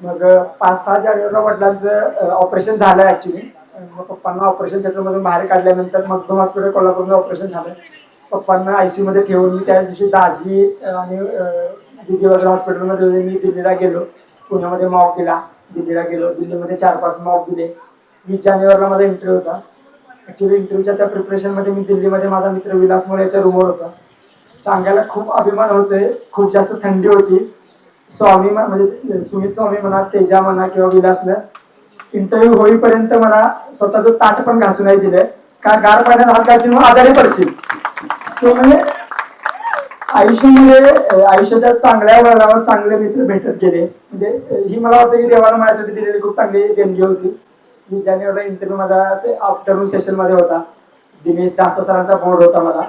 मग पाच सहा जानेवारीला वडिलांचं ऑपरेशन झालं ॲक्च्युली मग पप्पांना ऑपरेशन थिएटरमधून बाहेर काढल्यानंतर मग दोन हॉस्पिटल कोल्हापूरमध्ये ऑपरेशन झालं पप्पांना आय सीयूमध्ये ठेवून मी त्या दिवशी दाजी आणि अं, दिदी वगैरे हॉस्पिटलमध्ये मी दिल्लीला गेलो. पुण्यामध्ये मॉक दिला. दिल्लीला गेलो. दिल्लीमध्ये चार पाच मॉक दिले. वीस जानेवारीला माझा इंटरव्ह्यू होता. ॲक्च्युली इंटरव्ह्यूच्या त्या प्रिपरेशनमध्ये मी दिल्लीमध्ये माझा मित्र विलास मोरे याच्या रूमवर होता. सांगायला खूप अभिमान होते खूप जास्त थंडी होती. स्वामी म्हणजे सुमित स्वामी म्हणा तेजा म्हणा किंवा विलासनं इंटरव्ह्यू होईपर्यंत मला स्वतःचं ताट पण घासू नाही दिलंय. का गार पाण्यात हात घालशील मग आजारी पडशील. सो म्हणजे आयुष्यामध्ये अं, आयुष्याच्या चांगल्या वळणावर चांगले मित्र भेटत गेले. म्हणजे ही मला वाटतं की देवाला माझ्यासाठी दिलेली खूप चांगली देणगी होती. मी जानेवारीला इंटरव्ह्यू माझा असे आफ्टरनून सेशनमध्ये होता. दिनेश दास सरांचा बोर्ड होता मला.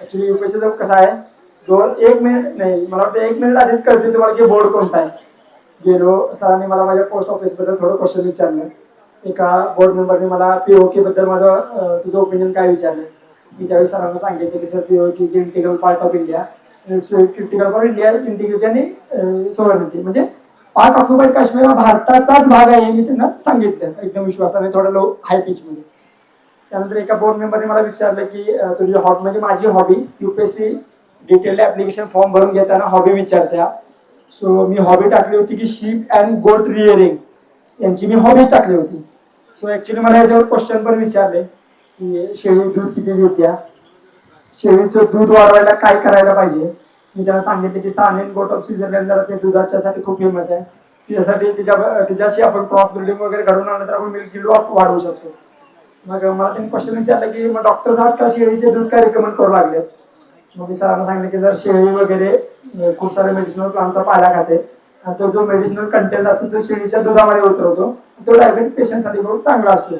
ऍक्च्युली युपीएससीचा कसं आहे? दोन एक मिनिट नाही मला वाटतं एक मिनिट आधीच कळते तुम्हाला की बोर्ड कोणता आहे. गेलो सरांनी मला माझ्या पोस्ट ऑफिसबद्दल थोडं क्वेश्चन विचारलं. एका बोर्ड मेंबरने मला पीओके बद्दल माझं तुझं ओपिनियन काय विचारलं? मी त्यावेळी सरांना सांगितलं की sir PoK is integral part of India critical for India integrity आणि सोवर्निटी म्हणजे पाक ऑक्युपाईड काश्मीर हा भारताचाच भाग आहे मी त्यांना सांगितलं एकदम विश्वासाने थोडं लो हाय पिचमध्ये त्यानंतर एका बोर्ड मेंबरने मला विचारलं की तुझी हॉबी म्हणजे माझी hobby UPSC detail application form भरून घेताना हॉबी विचारत्या. सो मी हॉबी टाकली होती की शीप अँड गोट रिअरिंग यांची मी हॉबीज टाकली होती. सो ऍक्च्युली मला याच्यावर क्वेश्चन पण विचारले. की शेळी दूध किती देत्या? शेळीचं दूध वाढवायला काय करायला पाहिजे? मी त्यांना सांगितले की सानेन गोट ऑफ स्वित्झर्लंड जरा ते दुधाच्यासाठी खूप फेमस आहे. त्यासाठी तिच्या तिच्याशी आपण क्रॉस बिल्डिंग वगैरे घडवून आणलं तर आपण मिल्क किलो वाढवू शकतो. मग मला त्यांनी क्वेश्चन विचारलं की मग डॉक्टर्स आजकाल शेळीचे दूध काय रिकमेंड करू लागले मग मी सरांना सांगितलं की जर शेळी वगैरे खूप सारे मेडिसिनल प्लांटचा पाला खाते आणि तो जो मेडिसिनल कंटेंट असतो तो शेळीच्या दुधामध्ये उतरवतो. तो डायबेटिक पेशंटसाठी खूप चांगला असतो.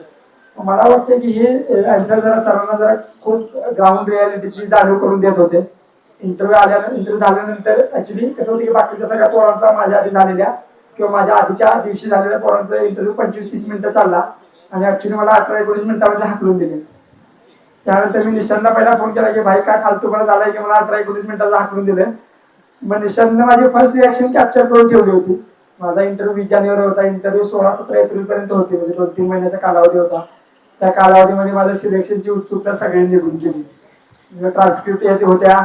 मला वाटतं की हे आन्सर जरा सरांना जरा खूप ग्राउंड रियालिटीची जाणीव करून देत होते. इंटरव्ह्यू आल्या इंटरव्ह्यू झाल्यानंतर ऍक्च्युली कसं होतं की बाकीच्या सगळ्या पोरांचा माझ्या आधी झालेल्या किंवा माझ्या आधीच्या दिवशी झालेल्या पोरांचा इंटरव्ह्यू पंचवीस तीस मिनिटं चालला. आणि ऍक्च्युली मला अकरा एकोणीस मिनिटामध्ये हाकलून दिले. त्यानंतर मी निशांना पहिला फोन केला की भाई काय फालतूपणा झालाय की मला अठरा एकोणीस मिनिटाला हाकलून दिले मग निशांतनं माझी फर्स्ट रिॲक्शन कॅप्चर करून ठेवली होती. माझा इंटरव्ह्यू वीस जानेवारी होता. इंटरव्ह्यू सोळा सतरा एप्रिल पर्यंत होती. म्हणजे दोन तीन महिन्याचा कालावधी होता. त्या कालावधीमध्ये माझ्या सिलेक्शनची उत्सुकता सगळी निघून गेली. म्हणजे ट्रान्सक्रिप्ट येते होत्या.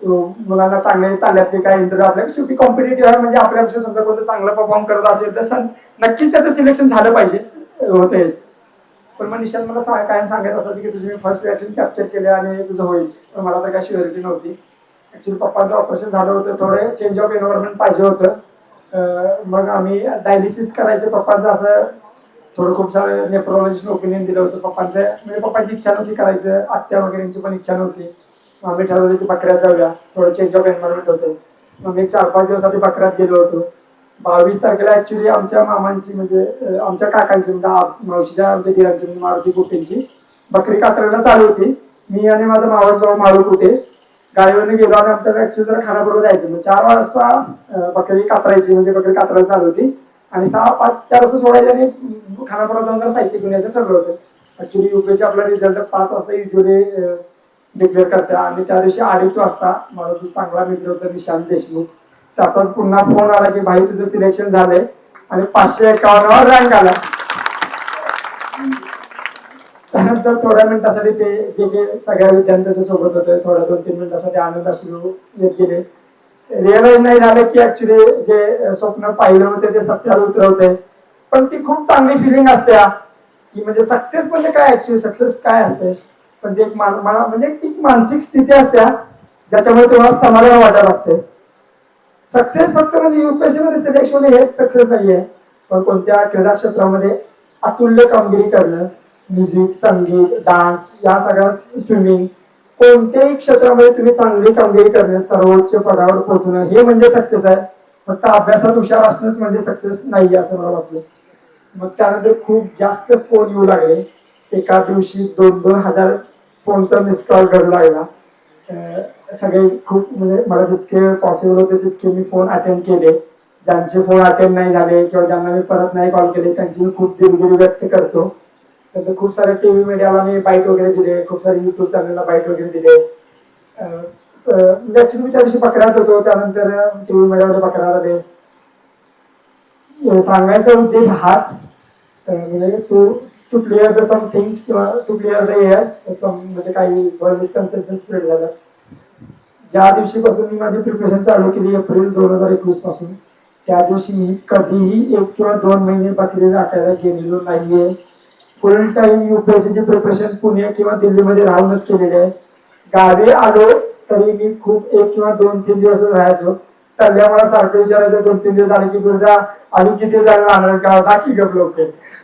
मुलांना चांगले चालल्यातले काय इंटरव्ह्यू आपल्या शेवटी कॉम्पिटेटिव्ह आहे. म्हणजे आपल्यापेक्षा समजा कोणतं चांगलं परफॉर्म करत असेल तर नक्कीच त्याचं सिलेक्शन झालं पाहिजे. होतेच पण मग निशांत मला सा- कायम सांगत असायचं की तुझी मी फर्स्ट रिॲक्शन कॅप्चर केले आणि तुझं होईल. पण मला तर काही शुअरिटी नव्हती. ॲक्च्युली पप्पांचं ऑपरेशन झालं होतं थोडं चेंज ऑफ एन्व्हायरमेंट पाहिजे होतं. मग आम्ही डायलिसिस करायचं पप्पांचं असं थोडं खूप सारं नेफ्रोलॉजिस्ट ओपिनियन दिलं होतं. पप्पांचं म्हणजे पप्पांची इच्छा नव्हती करायचं आत्या वगैरेंची पण इच्छा नव्हती. आम्ही ठरवलं की बकऱ्यात जाऊया. थोडं चेंज ऑफ एन्व्हायरमेंट होतं. मग मी चार पाच दिवस आधी बकऱ्यात गेलो होतो. बावीस तारखेला ऍक्च्युली आमच्या मामांची म्हणजे आमच्या काकांची म्हणजे मावशीच्या आमच्या दिरांची म्हणजे मारुती कुटेंची बकरी कातरायला चालू होती. मी आणि माझा मावस भाऊ मारू कुटे गाडीवरनं गेलो आणि आमच्या ऍक्च्युली जरा खानापूरला जायचं. मग चार वाजता बकरी कातरायची म्हणजे बकरी कातरायला चालू होती. आणि सहा पाच चार वाजता सोडायची आणि खानापुरात जाऊन जरा साहित्य घेऊन यायचं ठरलं होतं. ऍक्च्युली युपीएससी आपला रिझल्ट पाच वाजता युजली डिक्लेअर करते. आणि त्या दिवशी अडीच वाजता माझा जो चांगला मित्र होता निशांत देशमुख. त्याचाच पुन्हा फोन आला की भाई तुझं सिलेक्शन झालंय. आणि पाचशे एकावन्नवर रँक आला. त्यानंतर थोड्या मिनिटासाठी ते जे काही सगळ्या विद्यार्थ्यांच्या सोबत होते थोड्या दोन तीन मिनिटासाठी आनंद अश्रू येत गेले. रिअलाइज नाही झालं की ऍक्च्युली जे स्वप्न पाहिलं होते ते सत्यात उतरवते पण ती खूप चांगली फिलिंग असते की म्हणजे सक्सेस म्हणजे काय ऍक्च्युली सक्सेस काय असते? पण ते एक म्हणजे ती मानसिक स्थिती असते ज्याच्यामुळे तुम्हाला समाधान वाटत असते. सक्सेस फक्त म्हणजे युपीएससी मध्ये सिलेक्शन हेच सक्सेस नाहीये. पण कोणत्या क्रीडा क्षेत्रामध्ये अतुल्य कामगिरी करणं म्युझिक संगीत डान्स या सगळ्या स्विमिंग कोणत्याही क्षेत्रामध्ये तुम्ही चांगली कामगिरी करणे सर्वोच्च पदावर पोहोचणं हे म्हणजे सक्सेस आहे. फक्त अभ्यासात हुशार असणंच म्हणजे सक्सेस नाही असं मला वाटलं मग त्यानंतर खूप जास्त फोन येऊ लागले. एका दिवशी दोन दोन हजार फोनचा मिस कॉल करू लागला. सगळे खूप म्हणजे मला जितके पॉसिबल होते तितके मी फोन अटेंड केले. ज्यांचे फोन अटेंड नाही झाले किंवा ज्यांना मी परत नाही कॉल केले त्यांची मी खूप दिलगिरी व्यक्त करतो. नंतर खूप सारे टीव्ही मीडियाला मी बाईट वगैरे दिले खूप सारे युट्यूब चॅनलला बाईट वगैरे दिले. ऍक्च्युली मी त्या दिवशी पकड्यात होतो त्यानंतर टीव्ही मीडियामध्ये पकडायला आले. सांगायचा उद्देश हाच म्हणजे to to clear the some things किंवा to clear the air some म्हणजे काही मिसकन्सेप्शन स्प्रेड झालं. ज्या दिवशीपासून मी माझी प्रिपरेशन चालू केली एप्रिल दोन हजार एकवीसपासून त्या दिवशी मी कधीही एक किंवा दोन महिने बाकी नाट्याला गेलेलो नाहीये. फुल टाइम युपीएससीची प्रिपरेशन पुणे किंवा दिल्लीमध्ये राहूनच केलेली आहे. गावी आलो तरी मी खूप एक किंवा दोन तीन दिवस राहायचो. टल्ल्या मला सारखं विचारायचं दोन तीन दिवस झाले की गुरुदा अजून किती दिवस राहणार गाव जा की गप लवकर.